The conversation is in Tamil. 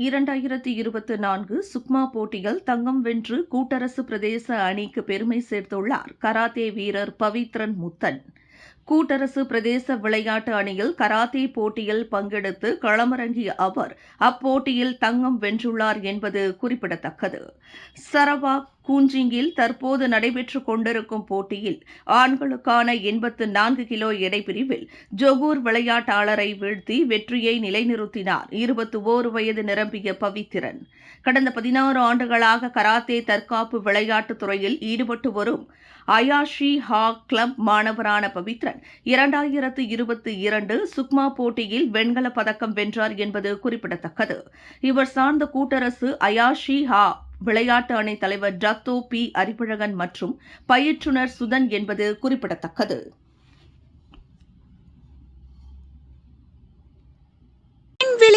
இரண்டாயிரத்தி இருபத்தி நான்கு சுக்மா போட்டியில் தங்கம் வென்று கூட்டரசு பிரதேச அணிக்கு பெருமை சேர்த்துள்ளார் கராத்தே வீரர் பவித்ரன் முத்தன். கூட்டரசு பிரதேச விளையாட்டு அணியில் கராத்தே போட்டியில் பங்கெடுத்து களமிறங்கிய அவர் அப்போட்டியில் தங்கம் வென்றுள்ளார் என்பது குறிப்பிடத்தக்கது. சரவாக் கூஞ்சிங்கில் தற்போது நடைபெற்றுக் கொண்டிருக்கும் போட்டியில் ஆண்களுக்கான எண்பத்து நான்கு கிலோ எடைப்பிரிவில் ஜொகூர் விளையாட்டாளரை வீழ்த்தி வெற்றியை நிலைநிறுத்தினார். இருபத்தி ஓரு வயது நிரம்பிய பவித்திரன். கடந்த பதினாறு ஆண்டுகளாக கராத்தே தற்காப்பு விளையாட்டுத் துறையில் ஈடுபட்டு வரும் அயாஷி ஹா கிளப் மாணவரான பவித்ரன் இரண்டாயிரத்து இருபத்தி இரண்டு சுக்மா போட்டியில் வெண்கலப் பதக்கம் வென்றார் என்பது குறிப்பிடத்தக்கது. இவர் சார்ந்த கூட்டரசு அயாஷி ஹா விளையாட்டு அணைத் தலைவர் டத்தோ பி அரிபழகன் மற்றும் பயிற்றுனர் சுதன் என்பது குறிப்பிடத்தக்கது.